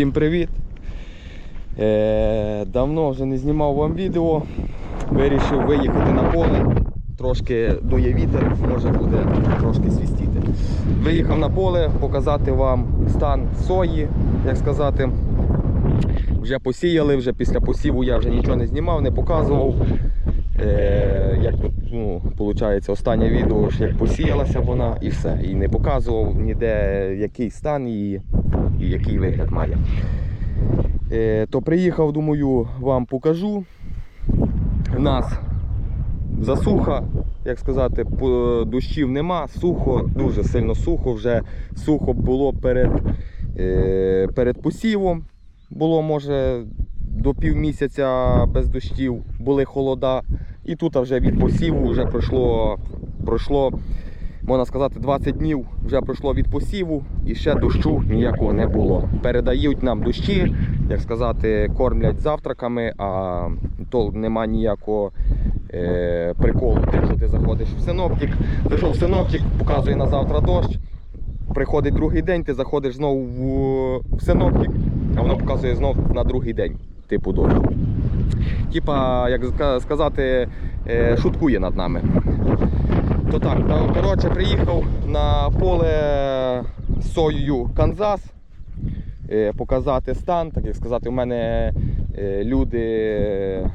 Всім привіт! Е, давно вже не знімав вам відео. Вирішив виїхати на поле. Трошки дує вітер, може буде трошки свістіти. Виїхав на поле показати вам стан сої, як сказати. Вже посіяли, вже після посіву я вже нічого не знімав, не показував. Е, як ну, виходить, останнє відео, як посіялася вона і все. І не показував ніде який стан її і який вигляд має. Е, то приїхав, думаю, вам покажу. У нас засуха, як сказати, дощів нема, сухо, дуже сильно сухо, вже сухо було перед, е, перед посівом. Було, може, до півмісяця без дощів, були холода. І тут вже від посіву вже пройшло, пройшло, можна сказати, 20 днів вже пройшло від посіву і ще дощу ніякого не було. Передають нам дощі, як сказати, кормлять завтраками, а то нема ніякого е, приколу. Якщо ти заходиш в синоптик, зайшов в синоптик, показує на завтра дощ. Приходить другий день, ти заходиш знову в, в синоптик, а воно показує знову на другий день, типу дощ. Типа, як сказати, е, шуткує над нами. То так, та, коротше, приїхав на поле з соєю Канзас е, показати стан. Так як сказати, у мене е, люди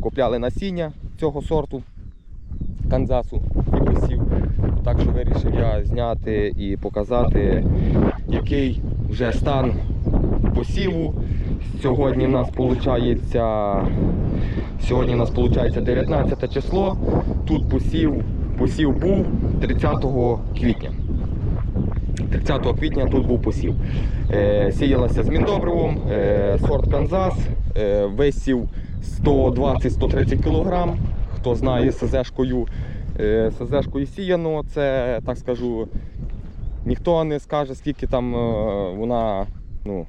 купляли насіння цього сорту Канзасу і посів. Так що вирішив я зняти і показати, який вже стан посіву. Сьогодні в нас виходить, сьогодні у нас виходить 19 число. Тут посів, посів був 30 квітня. 30 квітня тут був посів. Е, сіялася з міндобривом, е, сорт Канзас, е, висів 120-130 кг. Хто знає СЗшкою, е, СЗшкою сіяно, це так скажу, ніхто не скаже, скільки там е, вона ну,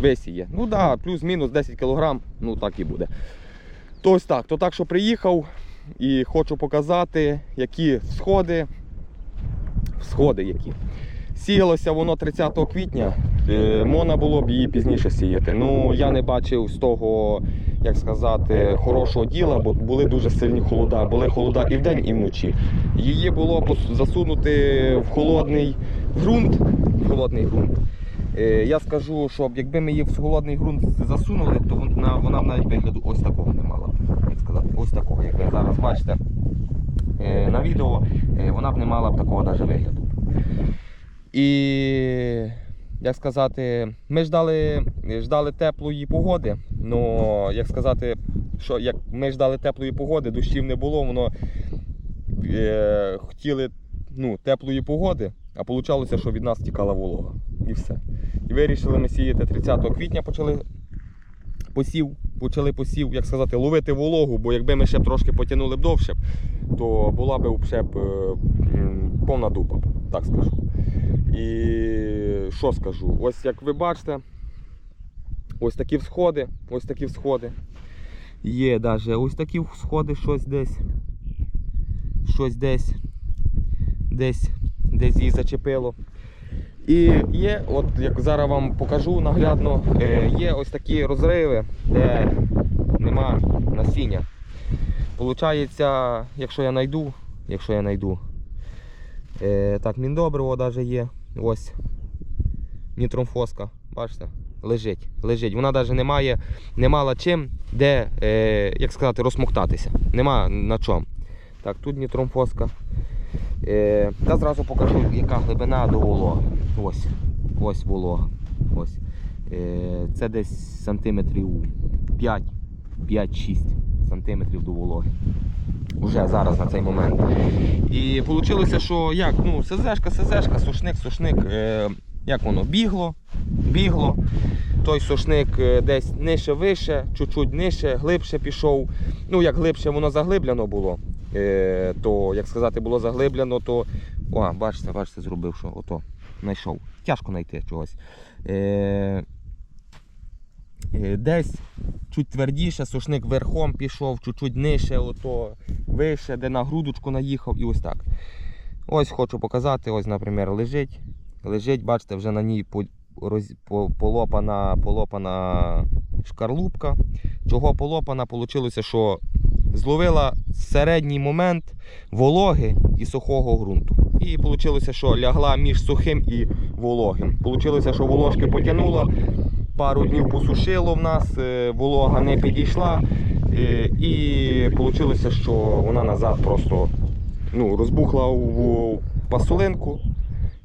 висіє. Ну так, да, плюс-мінус 10 кг, ну так і буде. То ось так, то так, що приїхав і хочу показати, які сходи, сходи які. Сіялося воно 30 квітня, е, можна було б її пізніше сіяти. Ну я не бачив з того, як сказати, хорошого діла, бо були дуже сильні холода. Були холода і вдень, і вночі. Її було засунути в холодний ґрунт. В холодний ґрунт. Е, Я скажу, що якби ми її в холодний ґрунт засунули, то вона, вона навіть вигляду ось такого не мала. Як сказати, ось такого, як ви зараз бачите е, на відео, е, вона б не мала б такого навіть вигляду. І як сказати, ми ждали, ждали теплої погоди. Ну, як сказати, що як ми ждали теплої погоди, дощів не було, воно е, хотіли ну, теплої погоди, а вийшло, що від нас тікала волога. І все. І вирішили ми сіяти 30 квітня почали посів, почали посів, як сказати, ловити вологу, бо якби ми ще б трошки потягнули б довше, то була б ще б е, повна дупа, так скажу. І що скажу? Ось як ви бачите, ось такі всходи, ось такі всходи. Є навіть ось такі всходи, щось десь. Щось десь. Десь, десь її зачепило. І є, от як зараз вам покажу наглядно, е, є ось такі розриви, де нема насіння. Получається, якщо я знайду, якщо я знайду, е, так, міндобриво навіть є. Ось нітромфоска, бачите, лежить, лежить. Вона навіть не має, не мала чим, де, е, як сказати, розмоктатися. Нема на чому. Так, тут нітромфоска. Е, та зразу покажу, яка глибина до вологи. Ось, ось волога. Ось. Е, це десь сантиметрів 5, 5-6 сантиметрів до вологи. Уже зараз на цей момент. І вийшло, що як, ну, СЗшка, СЗшка, сушник, сушник, е, як воно, бігло, бігло. Той сушник десь нижче вище, чуть-чуть нижче, глибше пішов. Ну, як глибше воно заглиблено було, то, як сказати, було заглиблено, то. О, бачите, бачите, зробив, що ото знайшов. Тяжко знайти чогось. Е, е, десь чуть твердіше, сушник верхом пішов, чуть-чуть нижче, ото вище, де на грудочку наїхав і ось так. Ось хочу показати, ось, наприклад, лежить. Лежить, бачите, вже на ній полопана, полопана шкарлупка. Чого полопана? Получилося, що зловила середній момент вологи і сухого ґрунту. І вийшло, що лягла між сухим і вологим. Получилося, що волошки потягнуло, пару днів посушило в нас, е, волога не підійшла. е, І вийшло, що вона назад просто ну, розбухла у пасулинку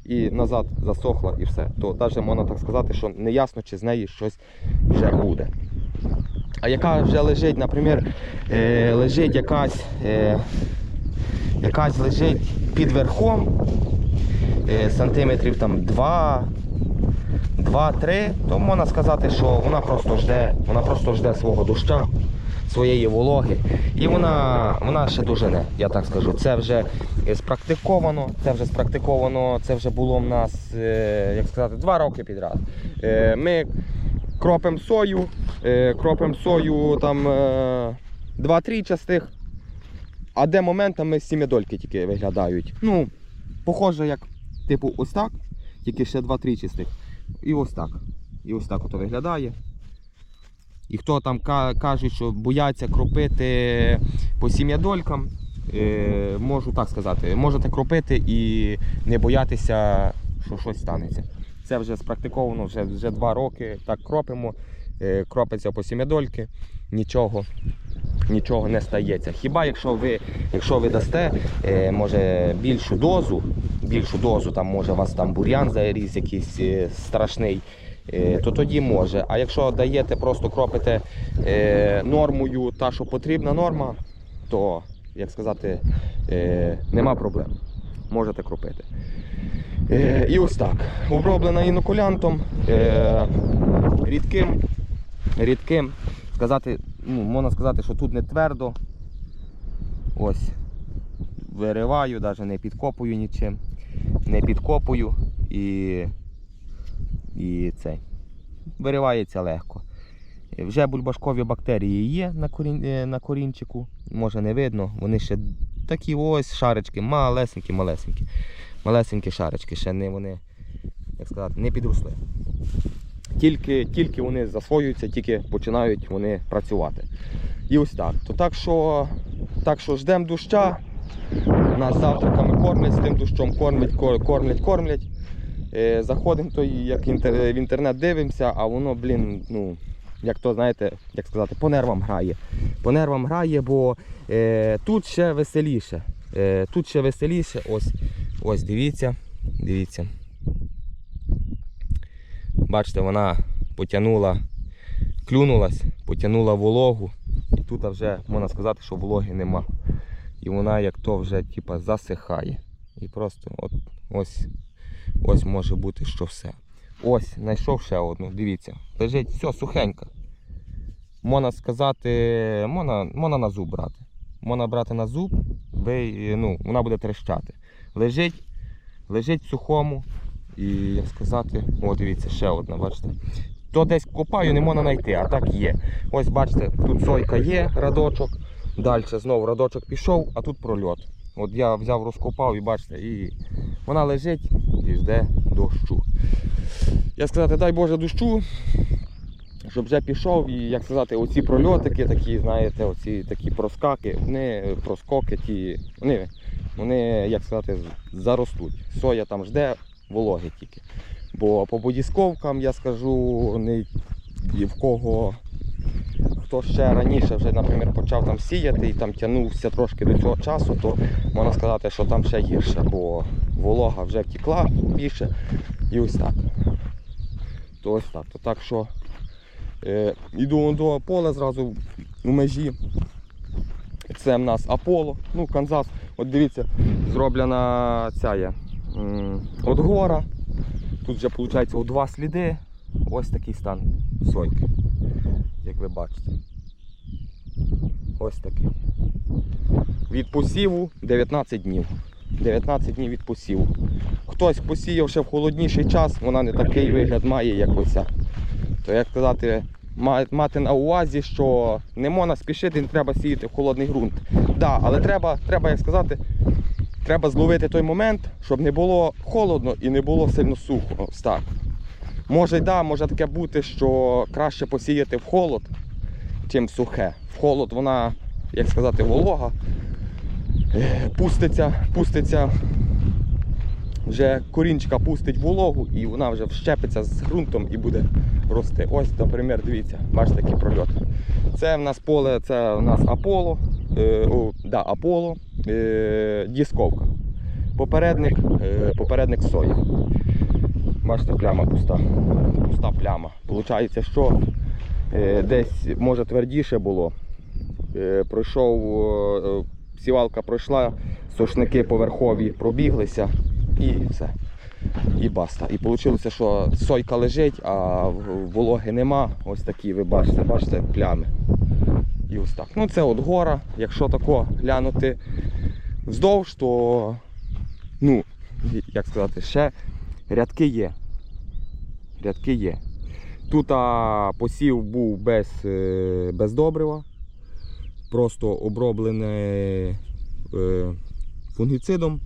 і назад засохла і все. То навіть можна так сказати, що не ясно, чи з неї щось вже буде. А яка вже лежить, наприклад, е, лежить якась, е, якась лежить під верхом е, сантиметрів там 2, 2-3, то можна сказати, що вона просто жде, вона просто жде свого доща, своєї вологи. І вона, вона ще дожене, я так скажу. Це вже спрактиковано, це вже спрактиковано, це вже було в нас, е, як сказати, два роки підряд. Е, Ми кропимо сою, е, кропимо сою там е, 2-3 частих, а де моментами сім'ядольки тільки виглядають. Ну, похоже, як типу ось так, тільки ще 2-3 чистих. І ось так. І ось так ото виглядає. І хто там ка- кажуть, що бояться кропити по сім'ядолькам, е, можу так сказати, можете кропити і не боятися, що щось станеться. Це вже спрактиковано вже, вже два роки. Так кропимо, е, кропиться по сім'ядольки, нічого, нічого не стається. Хіба якщо ви, якщо ви дасте, е, може більшу дозу, більшу дозу, там може у вас там бур'ян заріс якийсь е, страшний. То тоді може. А якщо даєте, просто кропите нормою, та що потрібна норма, то, як сказати, нема проблем. Можете кропити. Е, і ось так. Оброблена інокулянтом, е, рідким, рідким. Сказати, ну, можна сказати, що тут не твердо. Ось. Вириваю, навіть не підкопую нічим. Не підкопую і, і цей. Виривається легко. Е, Вже бульбашкові бактерії є е, на корінчику. Може не видно. Вони ще такі ось шарочки, малесенькі, малесенькі. Шарочки, ще не вони, як сказати, не підросли. Тільки, тільки вони засвоюються, тільки починають вони працювати. І ось так. То так що, так що ждемо доща. Нас завтраками кормлять, з тим дощом кормлять, кормлять, кормлять. Е, заходимо то як в інтернет дивимося, а воно, блін, ну, як то, знаєте, як сказати, по нервам грає. По нервам грає, бо е, тут ще веселіше. Е, тут ще веселіше. Ось, ось дивіться, дивіться. Бачите, вона потягнула, клюнулась, потягнула вологу. І тут вже можна сказати, що вологи нема. І вона як то вже типа, засихає. І просто от, ось, ось може бути, що все. Ось, знайшов ще одну, дивіться. Лежить, все, сухенька. Можна сказати, можна, можна на зуб брати. Можна брати на зуб, ви, ну, вона буде трещати. Лежить, лежить в сухому. І як сказати, о, дивіться, ще одна, бачите. То десь копаю, не можна знайти, а так є. Ось бачите, тут сойка є, радочок. Далі знову радочок пішов, а тут прольот. От я взяв, розкопав і бачите, і вона лежить і жде дощу. Я сказати, дай Боже дощу, щоб вже пішов, і як сказати, оці прольотики, такі, знаєте, оці такі проскаки, вони проскоки, ті, вони, вони, як сказати, заростуть. Соя там жде вологи тільки. Бо по бодісковкам я скажу, не в кого хто ще раніше вже, наприклад, почав там сіяти і там тягнувся трошки до цього часу, то можна сказати, що там ще гірше, бо волога вже втекла більше і ось так. То ось так. То так що йду до поля зразу у межі. Це в нас Аполло, ну Канзас. От дивіться, зроблена ця є от гора. Тут вже виходить два сліди. Ось такий стан сойки, як ви бачите. Ось такий. Від посіву 19 днів. 19 днів від посіву. Хтось посіяв ще в холодніший час, вона не такий вигляд має, як оця. То як сказати, ма- мати на увазі, що не можна спішити, не треба сіяти в холодний ґрунт. Да, але треба, треба, як сказати, треба зловити той момент, щоб не було холодно і не було сильно сухо. Так. Може, да, може таке бути, що краще посіяти в холод, чим в сухе. В холод вона, як сказати, волога. Е, Пуститься, пуститься, вже корінчика пустить вологу і вона вже вщепиться з ґрунтом і буде рости. Ось, наприклад, дивіться, бачите такий прольот. Це в нас поле, це в нас Аполло, е, да, Аполло, е, дісковка. Попередник, е, попередник сої. Бачите, пляма пуста. Пуста пляма. Получається, що е, десь може твердіше було. Е, пройшов, е, сівалка пройшла, сошники поверхові пробіглися і все. І баста. І вийшло, що сойка лежить, а вологи нема. Ось такі, ви бачите, бачите, плями. І ось так. Ну це от гора. Якщо тако глянути вздовж, то ну, як сказати, ще рядки є. Рядки є. Тут а, посів був без, е, без добрива, просто оброблене е, фунгіцидом,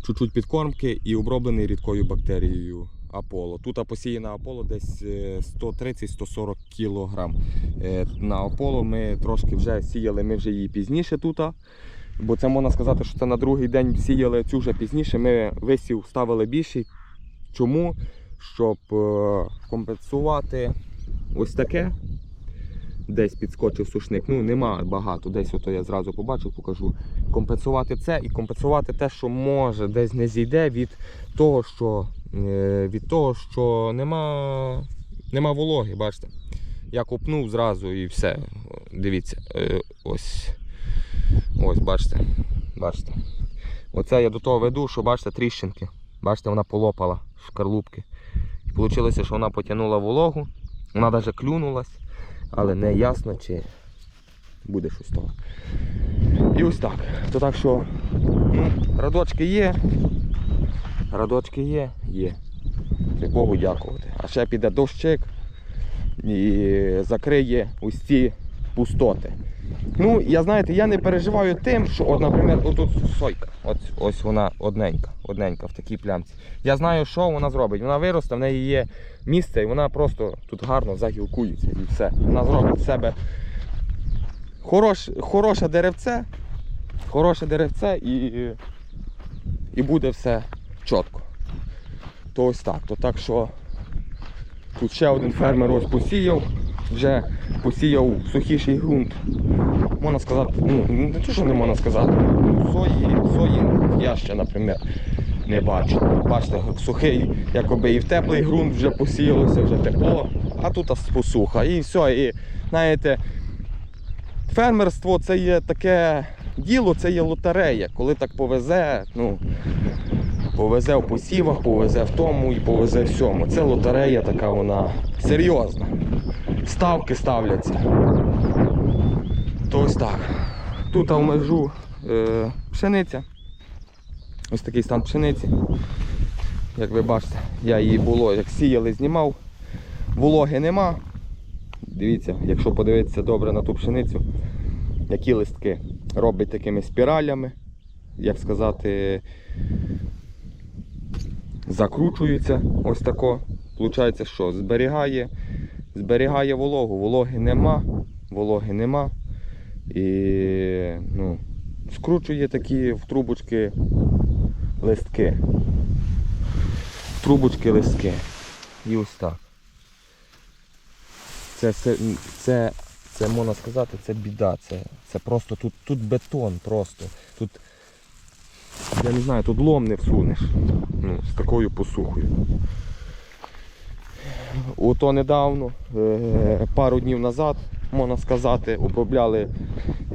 чуть-чуть підкормки і оброблений рідкою бактерією Аполло. Тут посіяна Аполло десь е, 130-140 кг. На Аполло ми трошки вже сіяли, ми вже її пізніше тут. Бо це можна сказати, що це на другий день сіяли цю вже пізніше. Ми висів ставили більший. Чому? Щоб е, компенсувати ось таке. Десь підскочив сушник. Ну, нема багато. Десь ото я зразу побачив, покажу. Компенсувати це і компенсувати те, що може десь не зійде від того, що, е, від того, що нема, нема вологи, бачите. Я копнув зразу і все. Дивіться, е, ось. Ось, бачите. Бачите. Оце я до того веду, що бачите тріщинки. Бачите, вона полопала шкарлупки. І вийшло, що вона потягнула вологу, вона навіть клюнулась, але не ясно, чи буде щось того. І ось так. То так що ну, радочки є. Радочки є, є. Богу дякувати. А ще піде дощик і закриє ось ці пустоти. Ну, я знаєте, я не переживаю тим, що, от, наприклад, отут сойка. От, ось вона одненька, одненька в такій плямці. Я знаю, що вона зробить. Вона виросте, в неї є місце, і вона просто тут гарно загілкується і все. Вона зробить з себе хорош, хороше деревце, хороше деревце і, і буде все чітко. То ось так. То так що тут ще один фермер посіяв, вже посіяв сухіший ґрунт можна сказати, ну не те, що не можна сказати. Сої, сої я ще, наприклад, не бачу. Бачите, сухий, якоби і в теплий ґрунт вже посіялося, вже тепло, а тут посуха. І все. І знаєте, фермерство це є таке діло, це є лотерея. Коли так повезе, ну. Повезе в посівах, повезе в тому і повезе всьому. Це лотерея така вона серйозна. Ставки ставляться. То ось так. Тут в межу е, пшениця. Ось такий стан пшениці. Як ви бачите, я її було, як сіяли, знімав. Вологи нема. Дивіться, якщо подивитися добре на ту пшеницю, які листки робить такими спіралями, як сказати, закручуються ось тако. Получається, що зберігає, зберігає вологу, вологи нема, вологи нема. І ну, скручує такі в трубочки листки. В трубочки листки. І ось так. Це, це, це, це можна сказати, це біда. Це, це просто тут, тут бетон просто. Тут, я не знаю, тут лом не всунеш. Ну, з такою посухою. Ото недавно, е, пару днів назад, можна сказати, обробляли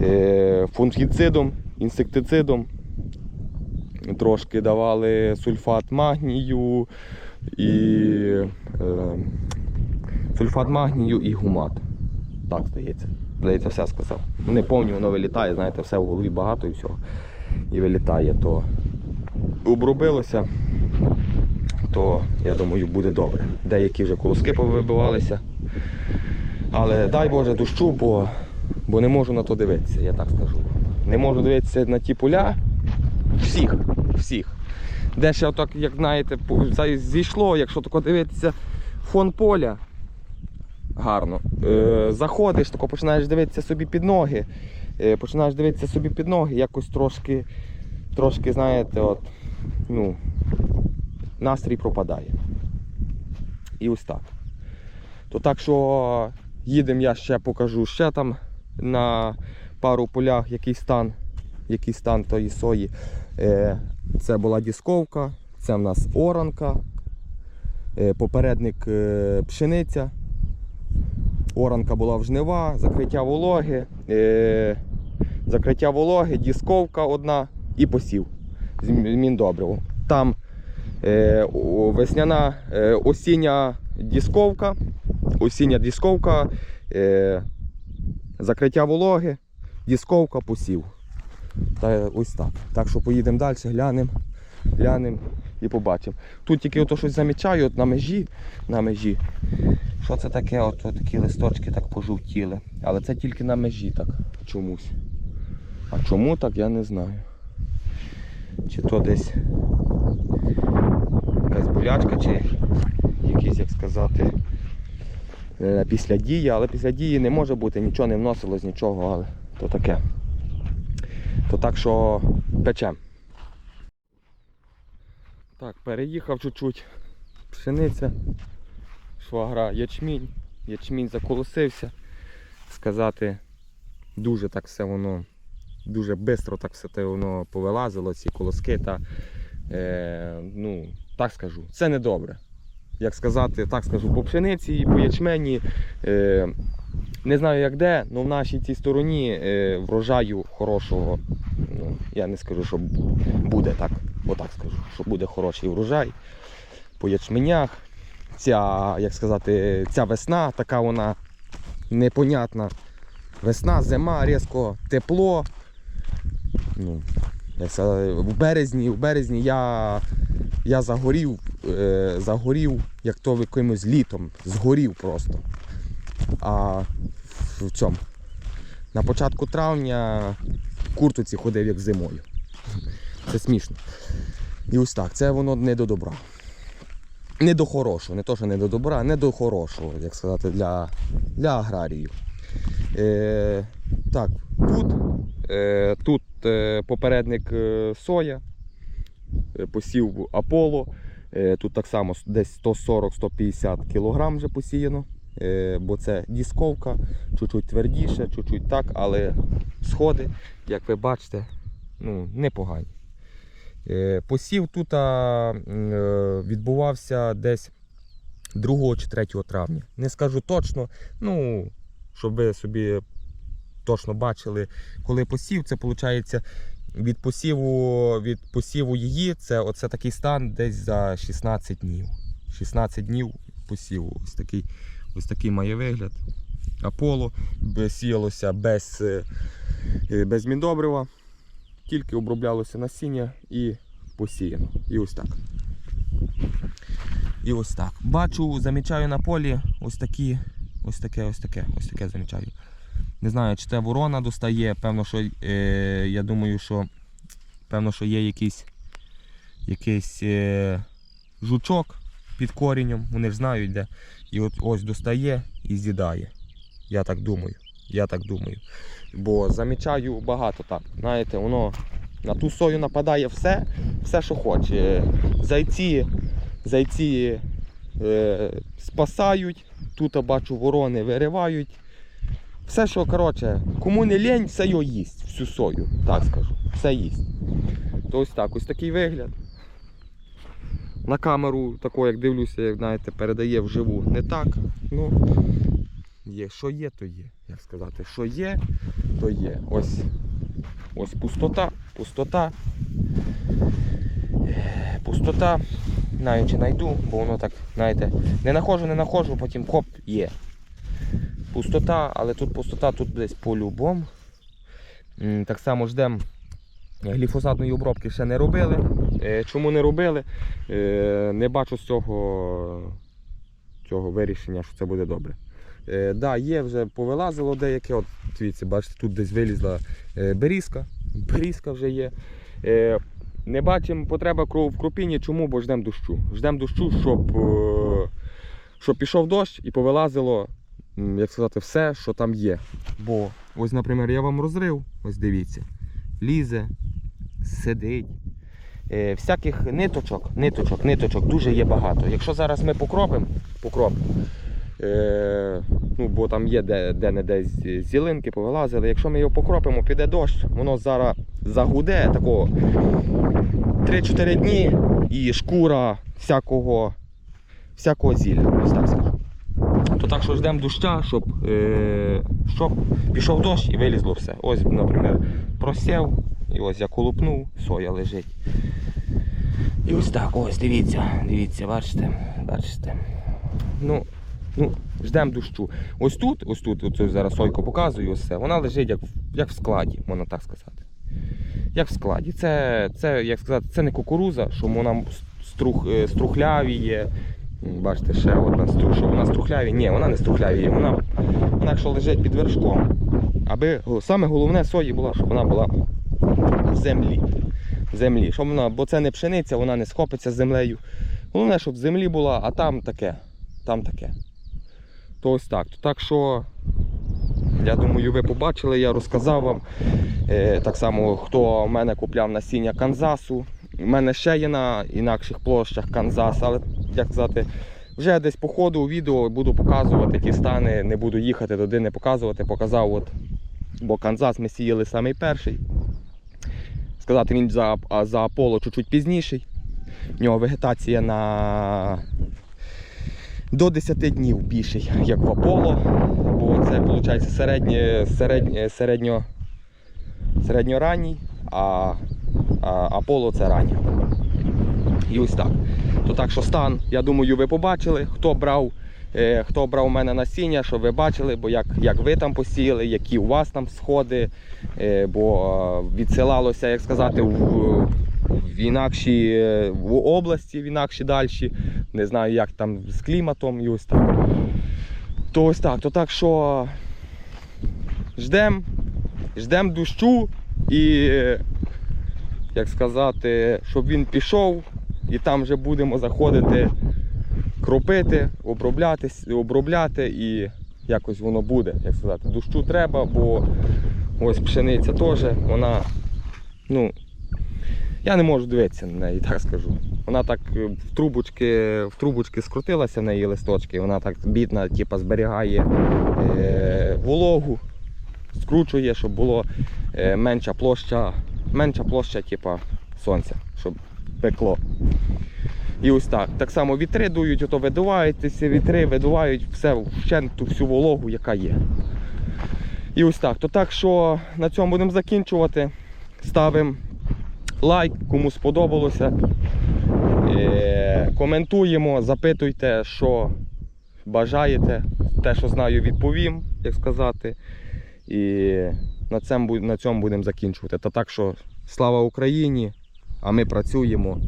е, фунгіцидом, інсектицидом. Трошки давали сульфат магнію і е, сульфат магнію і гумат. Так, здається. Здається, все сказав. Не повні воно вилітає, знаєте, все в голові багато і всього. І вилітає, то обробилося, то я думаю буде добре. Деякі вже колоски повибивалися. Але дай Боже дощу, бо, бо не можу на то дивитися, я так скажу. Не можу дивитися на ті поля всіх, всіх. Де ще отак, як знаєте, зійшло, якщо тако дивитися фон поля. Гарно. Е, заходиш, тако починаєш дивитися собі під ноги. Е, починаєш дивитися собі під ноги, якось трошки, трошки, знаєте, от, ну, настрій пропадає. І ось так. То так що їдемо, я ще покажу ще там на пару полях, який стан, який стан тої сої. Е, це була дісковка, це в нас оранка, е, попередник е, пшениця. Оранка була в жнива, закриття вологи, закриття вологи, дісковка одна і посів з міндобривом. Там весняна е, осіння дісковка, осіння дісковка, е, закриття вологи, дісковка, посів. Та ось так. Так що поїдемо далі, глянемо, глянемо і побачимо. Тут тільки ото щось замічаю, от на межі, на межі. Що це таке? От, от такі листочки так пожовтіли. Але це тільки на межі так чомусь. А чому так, я не знаю. Чи то десь якась болячка, чи якісь, як сказати, е, після дії, але після дії не може бути, нічого не вносилось, нічого, але то таке. То так що печем. Так, переїхав чуть-чуть. Пшениця, швагра, ячмінь. Ячмінь заколосився. Сказати, дуже так все воно, дуже швидко так все те воно повилазило, ці колоски. Та, е, ну, так скажу, це не добре. Як сказати, так скажу, по пшениці по ячмені. Е, не знаю як де, але в нашій цій стороні е, врожаю хорошого. Ну, я не скажу, що буде так. Отак скажу, що буде хороший врожай по ячменях. Ця, як сказати, ця весна, така вона непонятна. Весна, зима, різко тепло. Ну, як сказати, в березні, в березні я, я загорів, е, загорів, як то якимось літом, згорів просто. А в цьому. На початку травня в куртоці ходив як зимою. Це смішно. І ось так, це воно не до добра. Не до хорошого, не то, що не до добра, не до хорошого, як сказати, для, для аграріїв. Е, так, тут, е, тут е, попередник е, соя, посів Аполло. Е, тут так само десь 140-150 кг вже посіяно. Е, бо це дісковка, чуть-чуть твердіше, чуть-чуть так, але сходи, як ви бачите, ну, непогані. Е, Посів тут е, відбувався десь 2 чи 3 травня. Не скажу точно, ну, щоб ви собі точно бачили, коли посів, це виходить від посіву, від посіву її, це оце такий стан десь за 16 днів. 16 днів посіву. Ось такий, ось такий має вигляд. Аполо сіялося без, е, е, без міндобрива, тільки оброблялося насіння і посіяно. І ось так. І ось так. Бачу, замічаю на полі ось такі, ось таке, ось таке, ось таке замічаю. Не знаю, чи це ворона достає, певно, що е, я думаю, що певно, що є якийсь, якийсь е, жучок під корінням, вони ж знають де. І от ось достає і з'їдає. Я так думаю. Я так думаю. Бо замічаю багато так. Знаєте, воно на ту сою нападає все, все, що хоче. Зайці, зайці е, спасають, тут бачу ворони виривають. Все, що коротше, кому не лень, все його їсть, всю сою, так скажу. Все їсть. То ось так, ось такий вигляд. На камеру, тако, як дивлюся, як знаєте, передає вживу. Не так. Ну, є, що є, то є. Як сказати, що є, то є. Ось, ось пустота, пустота. Пустота. Знаю, чи знайду, бо воно так, знаєте, не нахожу, не нахожу, потім хоп, є. Пустота, але тут пустота, тут десь по-любому. Так само ждемо. Гліфосатної обробки ще не робили. Е, Чому не робили? Е, Не бачу з цього, цього вирішення, що це буде добре. Е, да, є вже повилазило деяке. От, дивіться, бачите, тут десь вилізла е, берізка. Берізка вже є. Е, Не бачимо потреби в крупінні. Чому? Бо ждемо дощу. Ждемо дощу, щоб, е, щоб пішов дощ і повилазило, як сказати, все, що там є. Бо ось, наприклад, я вам розрив, ось дивіться, лізе, сидить. Е, всяких ниточок, ниточок, ниточок дуже є багато. Якщо зараз ми покропимо, покропимо, е, ну, бо там є де, де не де зілинки повилазили. Якщо ми його покропимо, піде дощ, воно зараз загуде такого 3-4 дні і шкура всякого, всякого зілля. Ось так скажу. То так що ждемо доща, щоб, е, щоб пішов дощ і вилізло все. Ось, наприклад, просів, і ось я колупнув, соя лежить. І ось так, ось, дивіться, дивіться, бачите, бачите. Ну, ну, ждемо дощу. Ось тут, ось тут, оце зараз сойку показую, ось це, вона лежить як, як в складі, можна так сказати. Як в складі. Це, це, як сказати, це не кукуруза, що вона струх, е, струхлявіє. Бачите, ще одна стру, що вона струхлявіє. Ні, вона не струхлявіє, вона, вона якщо лежить під вершком. Аби саме головне сої була, щоб вона була в землі. Землі. Щоб вона, бо це не пшениця, вона не схопиться з землею. Головне, щоб в землі була, а там таке. Там таке. То ось так. То так що, я думаю, ви побачили, я розказав вам. Е, так само, хто в мене купляв насіння Канзасу. У мене ще є на інакших площах Канзас, але як сказати, вже десь по ходу у відео буду показувати ті стани, не буду їхати туди, не показувати. Показав, от, бо Канзас ми сіяли самий перший. Сказати, він за, за Аполло чуть-чуть пізніший. В нього вегетація на до 10 днів більший, як в Аполло. Бо це виходить середнє, середньо, середньоранній, а, а Аполло це раннє. І ось так. То так що стан, я думаю, ви побачили, хто брав, е, хто брав у мене насіння, що ви бачили, бо як, як ви там посіяли, які у вас там сходи, е, бо відсилалося, як сказати, в, в інакші е, в області, в інакші дальші. Не знаю, як там з кліматом і ось так. То ось так, то так що ждемо, ждемо дощу і, е, як сказати, щоб він пішов, і там вже будемо заходити, кропити, обробляти, обробляти і якось воно буде, як сказати. Дощу треба, бо ось пшениця теж, вона, ну, я не можу дивитися на неї, так скажу. Вона так е, в трубочки, в трубочки скрутилася в неї листочки, вона так бідна, типу, зберігає е, вологу, скручує, щоб було е, менша площа, менша площа, типу, сонця, щоб пекло. І ось так. Так само вітри дують, ото видувають ці вітри, видувають все вщент всю вологу, яка є. І ось так. То так що на цьому будемо закінчувати. Ставимо лайк, кому сподобалося. Е, коментуємо, запитуйте, що бажаєте. Те, що знаю, відповім, як сказати. І на цьому будемо закінчувати. Та так що слава Україні, а ми працюємо.